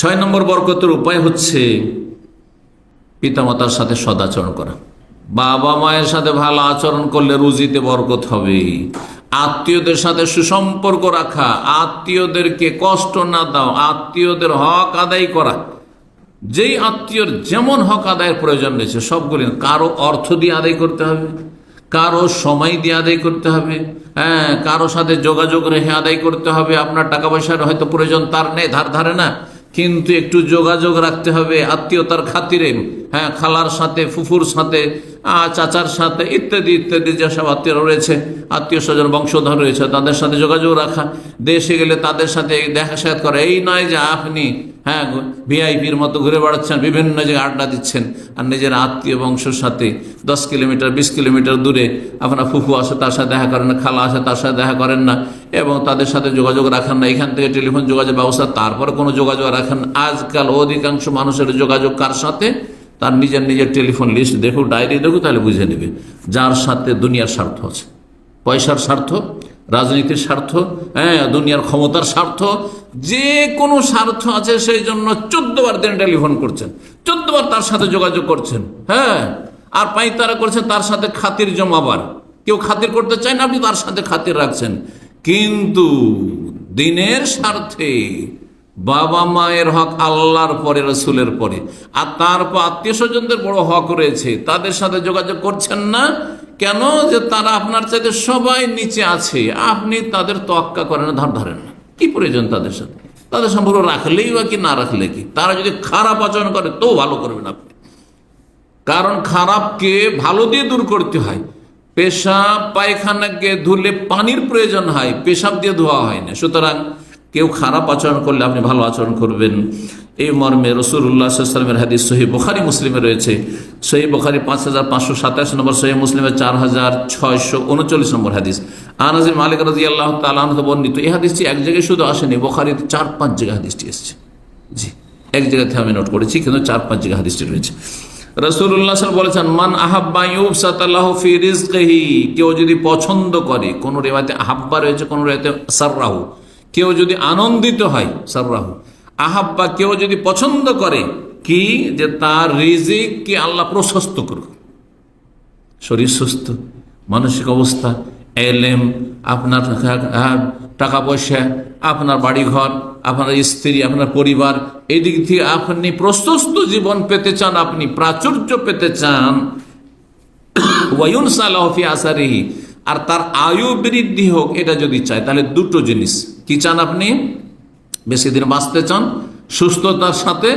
ছয় নম্বর বরকতের উপায় হচ্ছে পিতামাতার সাথে সদাচরণ করা। বাবা মায়ের সাথে ভালো আচরণ করলে রুজিতে বরকত হবে। আত্মীয়দের সাথে সুসম্পর্ক রাখা, আত্মীয়দেরকে কষ্ট না দাও, আত্মীয়দের হক আদায় করা। যেই আত্মীয়র যেমন হক আদায়ের প্রয়োজন রয়েছে, সবগুলি কারও অর্থ দিয়ে আদায় করতে হবে, কারও সময় দিয়ে আদায় করতে হবে হ্যাঁ কারও সাথে যোগাযোগ রেখে আদায় করতে হবে। আপনার টাকা পয়সার হয়তো প্রয়োজন তার নেই, ধার ধারে না। কিন্তু একটু যোগাযোগ রাখতে হবে আত্মীয়তার খাতিরে। হ্যাঁ খালার সাথে ফুফুর সাথে চাচার সাথে ইত্যাদি ইত্যাদি যেসব আত্মীয়রা রয়েছে, আত্মীয় স্বজন, বংশধর রয়েছে, তাদের সাথে যোগাযোগ রাখা। দেশে গেলে তাদের সাথে দেখা সাক্ষাৎ করা। এই নয় যে আপনি হ্যাঁ ভিআইপির মতো ঘুরে বেড়াচ্ছেন, বিভিন্ন জায়গায় আড্ডা দিচ্ছেন, আর নিজের আত্মীয় বংশের সাথে দশ কিলোমিটার, বিশ কিলোমিটার দূরে আপনার ফুফু আসে, তার সাথে দেখা করেন না, খালা আসে, তার সাথে দেখা করেন না, এবং তাদের সাথে যোগাযোগ রাখেন না, এখান থেকে টেলিফোন যোগাযোগ ব্যবস্থা, তারপরে কোনো যোগাযোগ রাখেন আজকাল অধিকাংশ মানুষের যোগাযোগ কার সাথে? তার নিজের নিজের টেলিফোন লিস্ট দেখুক ডায়েরি দেখুক তাহলে বুঝে নেবে যার সাথে দুনিয়ার স্বার্থ আছে। পয়সার স্বার্থ, রাজনীতির স্বার্থ হ্যাঁ দুনিয়ার ক্ষমতার স্বার্থ, যে কোনো স্বার্থ আছে, সেই জন্য চোদ্দ বার দিন টেলিফোন করছেন। চোদ্দ বার তার সাথে যোগাযোগ করছেন হ্যাঁ। আর পাইতারা করছেন তার সাথে খাতির জমাবার। কেউ খাতির করতে চায় না, আপনি তার সাথে খাতির রাখছেন। কিন্তু দিনের স্বার্থে বাবা মায়ের হক আল্লাহর পরে, রসুলের পরে। আর তারপর আত্মীয় স্বজনদের বড় হক রয়েছে। তাদের সাথে যোগাযোগ করছেন না। কেন? যে তারা আপনার চাইতে সবাই নিচে আছে। আপনি তাদের তোয়াক্কা করেন ধার ধরেন না। কি প্রয়োজন তাদের সাথে? তাদের সম্পর্ক রাখলেই বা কি না রাখলে কি? তারা যদি খারাপ আচরণ করে, তো ভালো করবেন আপনি। কারণ খারাপকে ভালো দিয়ে দূর করতে হয়। পেশাব, পায়খানাকে ধুলে পানির প্রয়োজন হয়। পেশাব দিয়ে ধোয়া হয় না। সুতরাং কেউ খারাপ আচরণ করলে আপনি ভালো আচরণ করবেন। এই মর্মে রসুল্লাহামের হাদিস সহি বখারি, মুসলিমে রয়েছে। সহি বখারি পাঁচ হাজার পাঁচশো সাতাশ নম্বর সহি মুসলিমের চার হাজার ছয়শো উনচল্লিশ নম্বর হাদিস। আনাজির মালিক রাজি আল্লাহ তালাহ বর্ণিত, এই হাদিসটি এক জায়গায় শুধু আসেনি বখারিতে চার পাঁচ জায়গায় হাদিসটি এসেছে। জি, এক জায়গাতে আমি নোট করেছি, কিন্তু চার পাঁচ জায়গায় হাদিসটি রয়েছে। রসুল্লাহ বলেছেন, মান আহাব্বা ইউবসাতাল্লাহ ফি রিজকিহি কেউ যদি পছন্দ করে, কোন রেওয়াতে আহাব্বা রয়েছে, কোন রেওয়াতে সাররাহু। কেউ যদি আনন্দিত হয়, সাররাহু। আহাব্বা, কেউ যদি পছন্দ করে, কি? যে তার রিজিক কি আল্লাহ প্রশস্ত করুক। শরীর সুস্থ, মানসিক অবস্থা, এলেম, আপনার টাকা পয়সা, আপনার বাড়িঘর, আপনার স্ত্রী, আপনার পরিবার এই দিক থেকে আপনি প্রশস্ত জীবন পেতে চান, আপনি প্রাচুর্য পেতে চান। ওয়ুন সালাহফি আসারিহি। আর তার আয়ু বৃদ্ধি হোক, এটা যদি চায়, তাহলে দুটো জিনিস। কি চান আপনি? বেশি দিন বাঁচতে চান, সুস্থতার সাথে,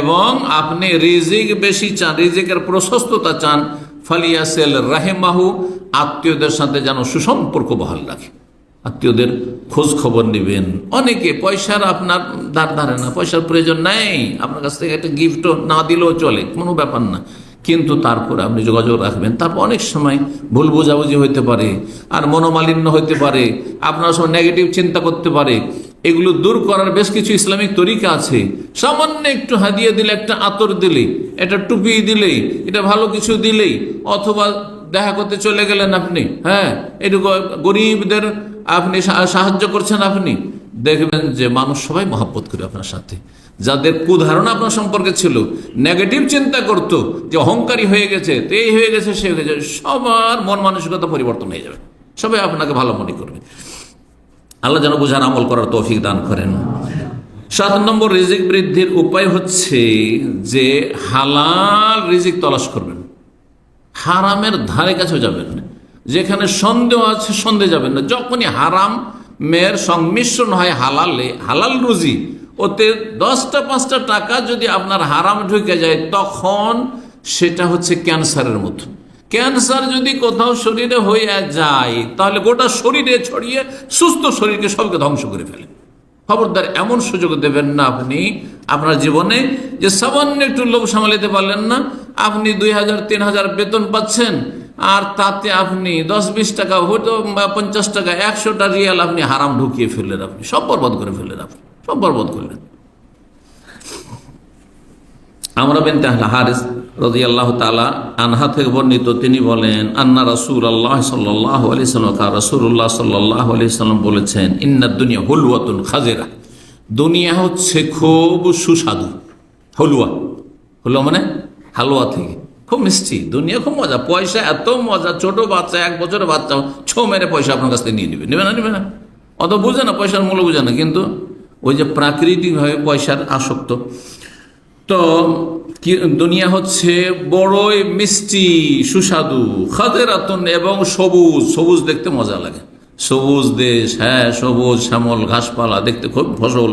এবং আপনি রিজিক বেশি চান, রিজিকের প্রশস্ততা চান, ফালিয়াসেল রাহেমাহু, আত্মীয়দের সাথে যেন সুসম্পর্ক বহাল রাখে। আত্মীয়দের খোঁজ খবর নেবেন। অনেকে পয়সার আপনার ধার ধারে না, পয়সার প্রয়োজন নেই। আপনার কাছ থেকে একটা গিফটও না দিলেও চলে, কোনো ব্যাপার না। কিন্তু তারপর আপনি যোগাযোগ রাখবেন। তারপর অনেক সময় ভুল বোঝাবুঝি হইতে পারে, আর মনোমালিন্য হইতে পারে, আপনার সময় নেগেটিভ চিন্তা করতে পারে। এগুলো দূর করার বেশ কিছু ইসলামিক তরিকা আছে। সামান্য একটু হাদিয়ে দিলে, একটা আতর দিলে, একটা টুপি দিলেই, এটা ভালো কিছু দিলেই, অথবা দেখা করতে চলে গেলেন আপনি হ্যাঁ একটু গ- গরিবদের আপনি সাহায্য করছেন আপনি, দেখবেন যে মানুষ সবাই মহাব্বত করে আপনার সাথে। যাদের কুধারণা আপনার সম্পর্কে ছিল নেগেটিভ চিন্তা করতো, যে অহংকারী হয়ে গেছে, তো এই হয়ে গেছে, সে হয়ে গেছে, সবার মন মানসিকতা পরিবর্তন হয়ে যাবে। সবাই আপনাকে ভালো মনে করবে। আল্লাহ যেন বোঝার আমল করার তৌফিক দান করেন। সাত নম্বর রিজিক বৃদ্ধির উপায় হচ্ছে যে হালাল রিজিক তলাশ করবেন। হারামের ধারে কাছে যাবেন না। যেখানে সন্দেহ আছে, সন্দেহ যাবেন না। যখনই হারাম মেয়ের সংমিশ্রণ হয়, হালালে, হালাল রুজি ওতে দশটা, পাঁচটা টাকা যদি আপনার হারাম ঢুকে যায়, তখন সেটা হচ্ছে ক্যান্সারের মতো। ক্যান্সার যদি কোথাও শরীরে হয়ে যায়, তাহলে গোটা শরীরে ছড়িয়ে সুস্থ শরীরকে সবকে ধ্বংস করে ফেলে। খবরদার, এমন সুযোগ দেবেন না আপনি, আপনার জীবনে যে সামান্য একটু লোভ সামালিতে পারলেন না, আপনি দুই হাজার, তিন হাজার বেতন পাচ্ছেন, আর তাতে আপনি দশ, বিশ টাকা হয়তো পঞ্চাশ টাকা, একশোটা রিয়াল আপনি হারাম ঢুকিয়ে ফেললেন আপনি, সব বরবাদ করে ফেললেন আপনি। সব বরবাদ করলেন। আমরা বিনতে হারিস রাজি আল্লাহ তালা আনহা থেকে বর্ণিত, তিনি বলেন, আন্না রসুল আল্লাহ সাল্লাহ আলি সাল্লাম রসুল্লাহ সাল্লাহ আলি সাল্লাম বলেছেন, ইন্না দুনিয়া হুলওয়াতুন খাজেরা। দুনিয়া হচ্ছে খুব সুস্বাদু, হলুয়া। হলুয়া মানে হালুয়া থেকে। খুব মিষ্টি, দুনিয়া খুব মজা। পয়সা এত মজা, ছোট বাচ্চা, এক বছরের বাচ্চা, ছো মেরে পয়সা আপনার কাছ থেকে নিয়ে নেবে। নেবে না নেবে না। অত বুঝে না, পয়সার মূল্য বুঝে না, কিন্তু ওই যে প্রাকৃতিকভাবে পয়সার আসক্ত। তো দুনিয়া হচ্ছে বড়ই মিষ্টি, সুস্বাদু, খাদেরাতন এবং সবুজ। সবুজ দেখতে মজা লাগে। সবুজ দেশ হ্যাঁ সবুজ, শ্যামল, ঘাসপালা, দেখতে খুব ফসল।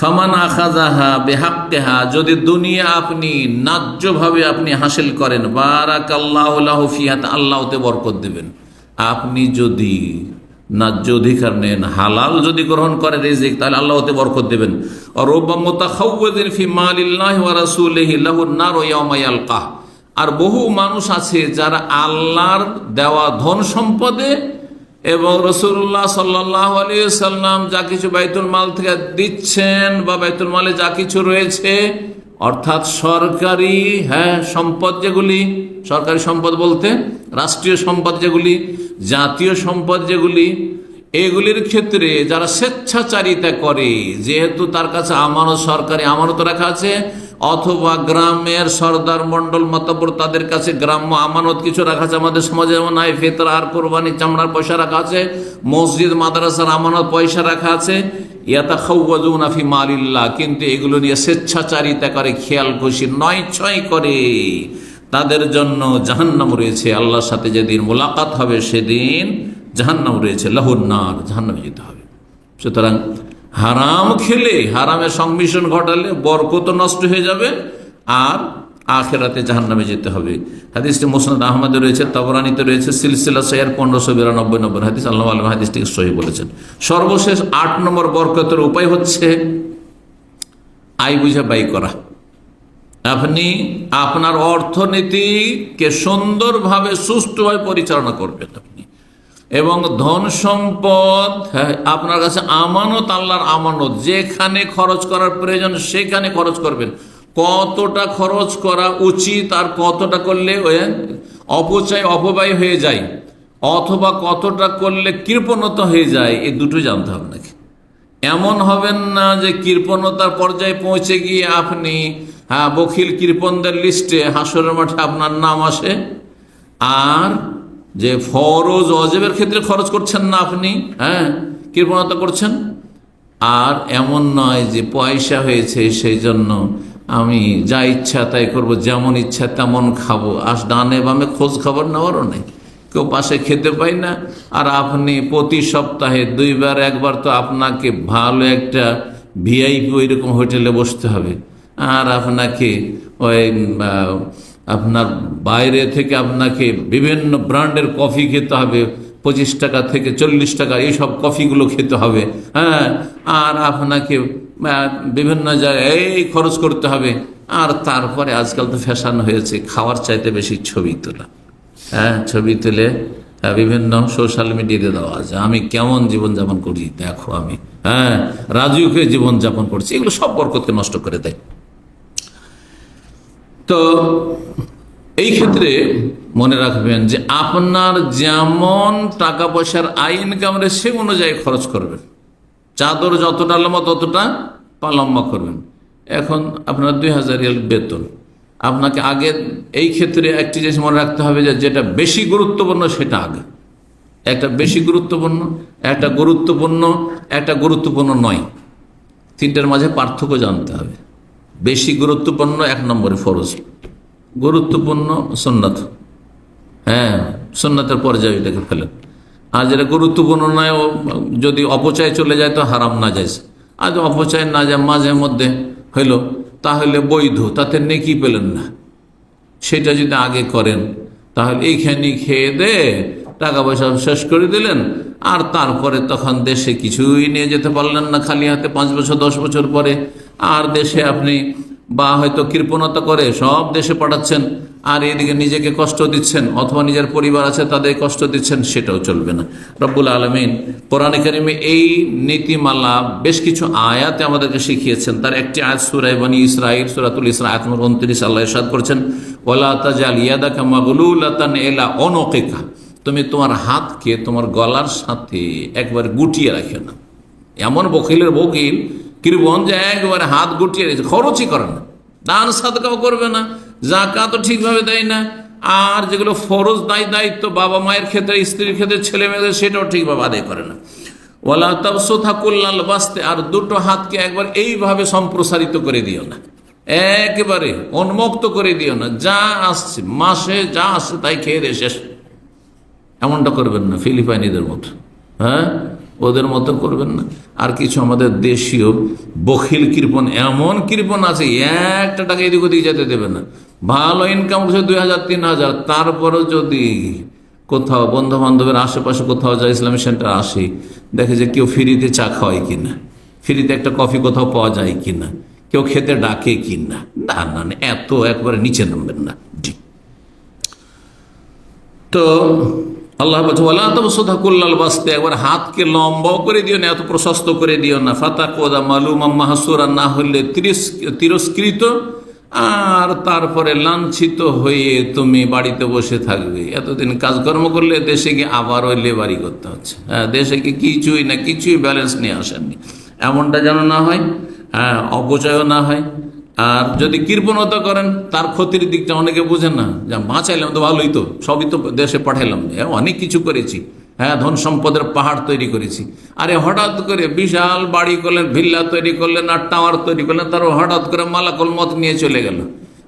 ফামান আখাজাহা বেহাক্কেহা, যদি দুনিয়া আপনি ন্যায্যভাবে আপনি হাসিল করেন বারাক আল্লাহ ফিহাত আল্লাহতে বরকত দেবেন। আপনি যদি ন্যায্য অধিকার নেন, হালাল যদি গ্রহণ করে রেজিক, তাহলে আল্লাহ হতে বরকত দেবেন। আর বহু মানুষ আছে যারা আল্লাহর দেওয়া ধন সম্পদে এবং রসুল্লাহ সাল্লাহ আলী সাল্লাম যা কিছু বাইতুল মাল থেকে দিচ্ছেন বা বাইতুল মালে যা কিছু রয়েছে অর্থাৎ সরকারি হ্যাঁ সম্পদ যেগুলি, সরকারি সম্পদ বলতে রাষ্ট্রীয় সম্পদ যেগুলি, জাতীয় সম্পদ যেগুলি, এগুলির ক্ষেত্রে যারা স্বেচ্ছাচারিতা করে, যেহেতু তার কাছে আমানত সরকারি আমানত রাখা আছে অথবা গ্রামের সর্দার মন্ডল মতাবর তাদের কাছে গ্রাম্য আমানত কিছু রাখা আছে। আমাদের সমাজে যেমন নাই, ফেতরা, আর কোরবানি, চামড়ার পয়সা রাখা আছে, মসজিদ, মাদ্রাসার আমানত পয়সা রাখা আছে। ইয়াতা খাউফি মালিল্লাহ, কিন্তু এগুলো নিয়ে স্বেচ্ছাচারিতা করে, খেয়াল খুশি নয়, ছয় করে। তাদের জন্য জাহান্নাম রয়েছে। আল্লাহর সাথে যেদিন মোলাকাত হবে, সেদিন জাহান্নাম রয়েছে, লাহুন্নার, জাহান্নামে যেতে হবে। সুতরাং হারাম খেলে, হারামের সংমিশ্রণ ঘটালে বরকত নষ্ট হয়ে যাবে আর আখেরাতে জাহান্নামে যেতে হবে। হাদিসটি মোসনাদ আহমদে রয়েছে, তবরানিতে রয়েছে, সিলসিলা সৈয়ার পনেরোশো বিরানব্বই নম্বর হাদিস, আল্লাহ আলম হাদিসটিকে সহি বলেছেন। সর্বশেষ আট নম্বর বরকতের উপায় হচ্ছে আয় বুঝে ব্যয় করা। আপনি আপনার অর্থনীতিকে সুন্দরভাবে সুষ্ঠুভাবে পরিচালনা করবেন। এবং ধন সম্পদ হ্যাঁ, আপনার কাছে আমানত আল্লাহর আমানত। যেখানে খরচ করার প্রয়োজন সেখানে খরচ করবেন। কতটা খরচ করা উচিত আর কতটা করলে অপচয় অপব্যয় হয়ে যায় অথবা কতটা করলে কৃপণতা হয়ে যায় এই দুটো জানতে হবে নাকি এমন হবেন না যে কৃপণতার পর্যায়ে পৌঁছে গিয়ে আপনি হ্যাঁ বখিল কৃপণদের লিস্টে হাসরের মাঠে আপনার নাম আসে আর যে ফরজ অজেবের ক্ষেত্রে খরচ করছেন না আপনি হ্যাঁ? কৃপণতা করছেন? আর এমন নয় যে পয়সা হয়েছে সেই জন্য আমি যা ইচ্ছা তাই করব, যেমন ইচ্ছা তেমন খাব। আর ডানে বামে খোঁজ খবর নেওয়ারও নেই। কেউ পাশে খেতে পাই না। আর আপনি প্রতি সপ্তাহে দুইবার, একবার তো আপনাকে ভালো একটা ভিআইপি ওইরকম হোটেলে বসতে হবে। আর আপনাকে ওই আপনার বাইরে থেকে আপনাকে বিভিন্ন ব্র্যান্ডের কফি খেতে হবে, পঁচিশ টাকা থেকে চল্লিশ টাকা, এইসব কফিগুলো খেতে হবে হ্যাঁ? আর আপনাকে বিভিন্ন জায়গায় এই খরচ করতে হবে। আর তারপরে আজকাল তো ফ্যাশন হয়েছে, খাওয়ার চাইতে বেশি ছবি তোলা হ্যাঁ? ছবি তুলে বিভিন্ন সোশ্যাল মিডিয়াতে দেওয়া যায় আমি কেমন জীবনযাপন করি, দেখো আমি হ্যাঁ? রাজুকে জীবনযাপন করছি, এগুলো সব বরকতকে নষ্ট করে দেয়। তো এই ক্ষেত্রে মনে রাখবেন যে আপনার যেমন টাকা পয়সার আয় ইনকাম রে সে অনুযায়ী খরচ করবেন। চাদর যতটা লম্বা ততটা পালম্বা করবেন। এখন আপনার দুই হাজার বেতন। আপনাকে আগে এই ক্ষেত্রে একটি জিনিস মনে রাখতে হবে যে যেটা বেশি গুরুত্বপূর্ণ সেটা আগে। একটা বেশি গুরুত্বপূর্ণ, একটা গুরুত্বপূর্ণ একটা গুরুত্বপূর্ণ নয়। তিনটার মাঝে পার্থক্য জানতে হবে। বেশি গুরুত্বপূর্ণ এক নম্বরে ফরজ। গুরুত্বপূর্ণ সন্ন্যত হ্যাঁ সন্ন্যতের পর্যায়ে এটাকে ফেলেন। আর যেটা গুরুত্বপূর্ণ নয় যদি অপচয় চলে যায় তো হারাম না যায়। আর অপচয় না যায়, মাঝে মধ্যে হইল, তাহলে বৈধ, তাতে নেকি পেলেন না। সেটা যদি আগে করেন, তাহলে এইখানে খেয়ে দে টাকা পয়সা শেষ করে দিলেন, আর তারপরে তখন দেশে কিছুই নিয়ে যেতে পারলেন না খালি হাতে পাঁচ বছর, দশ বছর পরে। আর দেশে আপনি বা হয়তো কৃপণতা করে সব দেশে পাঠাচ্ছেন, আর এদিকে নিজেকে কষ্ট দিচ্ছেন, অথবা নিজের পরিবার আছে তাদের কষ্ট দিচ্ছেন, সেটাও চলবে না। রব্বুল আলমিন কোরআন কারিমে এই নীতিমালা বেশ কিছু আয়াতে আমাদেরকে শিখিয়েছেন। তার একটি আয়াত সুরাই বানী ইসরাইল সুরাতুল ইসরা, আয়াত উনত্রিশ, আল্লাহ ইরশাদ করছেন ওলা তাজাল ইয়াদাকা মাগলুলাতান এলা অনকেকা তুমি তোমার হাতকে তোমার গলার সাথে একবার গুটিয়ে রাখে না। এমন বকিলের বকিল কৃপণ যে একবারে হাত গুটিয়ে রেখেছে, খরচই করে না। দান সাদকাও করবে না, জাকাতও ঠিকভাবে দেয় না। আর যেগুলো ফরজ দায় দায়িত্ব, বাবা মায়ের ক্ষেত্রে, স্ত্রীর ক্ষেত্রে, ছেলে মেয়েদের, সেটাও ঠিকভাবে আদায় করে না। ওয়ালা তাবসোথা কুল্লাল বাস্তে, আর দুটো হাতকে একবার এইভাবে সম্প্রসারিত করে দিও না। একেবারে উন্মুক্ত করে দিও না। যা আসছে, মাসে যা আসছে, তাই খেয়ে দিয়ে শেষ। এমনটা করবেন না, ফিলিপাইনিদের মতো। হ্যাঁ? ওদের মতো করবেন না। আর কিছু আমাদের দেশীয় বখিল কৃপণ এমন কৃপণ আছে, একটা টাকা এদিক ওদিক যেতে দেবে না। ভালো ইনকাম করছে দুই হাজার, তিন হাজার। তারপরেও যদি কোথাও বন্ধু বান্ধবের আশেপাশে কোথাও যায় ইসলামিক সেন্টার আসে, দেখে যে কেউ ফ্রিতে চা খাওয়ায় কিনা, ফ্রিতে একটা কফি কোথাও পাওয়া যায় কিনা, কেউ খেতে ডাকে কিনা, না না না, এত একবারে নিচে নামবেন না। জি। তো আল্লাহ কুল্লাল বাস্তে একবার হাতকে লম্বাও করে দিও না, এত প্রশস্ত করে দিও না। ফাতা কোদা মালুম মাহাসুরা না হলে তিরস- তিরস্কৃত, আর তারপরে লাঞ্ছিত হয়ে তুমি বাড়িতে বসে থাকবে। এতদিন কাজকর্ম করলে দেশে গিয়ে আবার লেবারি করতে হচ্ছে। হ্যাঁ দেশে গিয়ে কিছুই না, কিছুই ব্যালেন্স নিয়ে আসেননি। এমনটা যেন না হয় হ্যাঁ অপচয়ও না হয়। আর যদি কৃপণতা করেন, তার ক্ষতির দিকটা অনেকে বোঝেন না। যা বাঁচাইলাম তো ভালোই তো, সবই তো দেশে পাঠাইলাম। অনেক কিছু করেছি। হ্যাঁ ধন সম্পদের পাহাড় তৈরি করেছি। আরে হঠাৎ করে বিশাল বাড়ি করলেন, ভিল্লা তৈরি করলেন, আর টাওয়ার তৈরি করলেন তারও হঠাৎ করে মালাকল মত নিয়ে চলে গেল।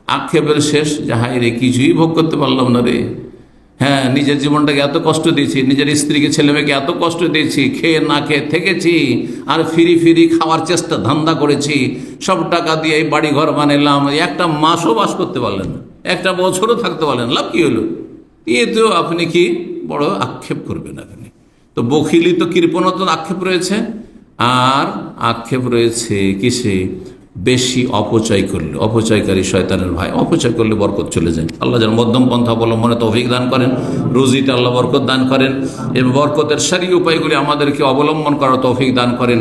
আক্ষেপের শেষ যাহাই রে, কিছুই ভোগ করতে পারলাম না রে। হ্যাঁ নিজের জীবনটাকে এত কষ্ট দিয়েছি, নিজের স্ত্রীকে ছেলে মেয়েকে এত কষ্ট দিয়েছি, খেয়ে না খেয়ে থেকেছি, আর ফিরি ফিরি খাওয়ার চেষ্টা ধান্দা করেছি, সব টাকা দিয়ে এই বাড়ি ঘর বানালাম একটা মাসও বাস করতে পারলেন না, একটা বছরও থাকতে পারলেন লাভ কি হলো? এতেও আপনি কি বড় আক্ষেপ করবেন আপনি। তো বখিলি তো কৃপণত আক্ষেপ রয়েছে, আর আক্ষেপ রয়েছে কিসে? বেশি অপচয় করলে। অপচয়কারী শয়তানের ভাই, অপচয় করলে বরকত চলে যায়। আল্লাহ যেন মধ্যম পন্থা অবলম্বনে তৌফিক দান করেন রুজিটা আল্লাহ বরকত দান করেন, এবং বরকতের সারি উপায়গুলি আমাদেরকে অবলম্বন করার তৌফিক দান করেন।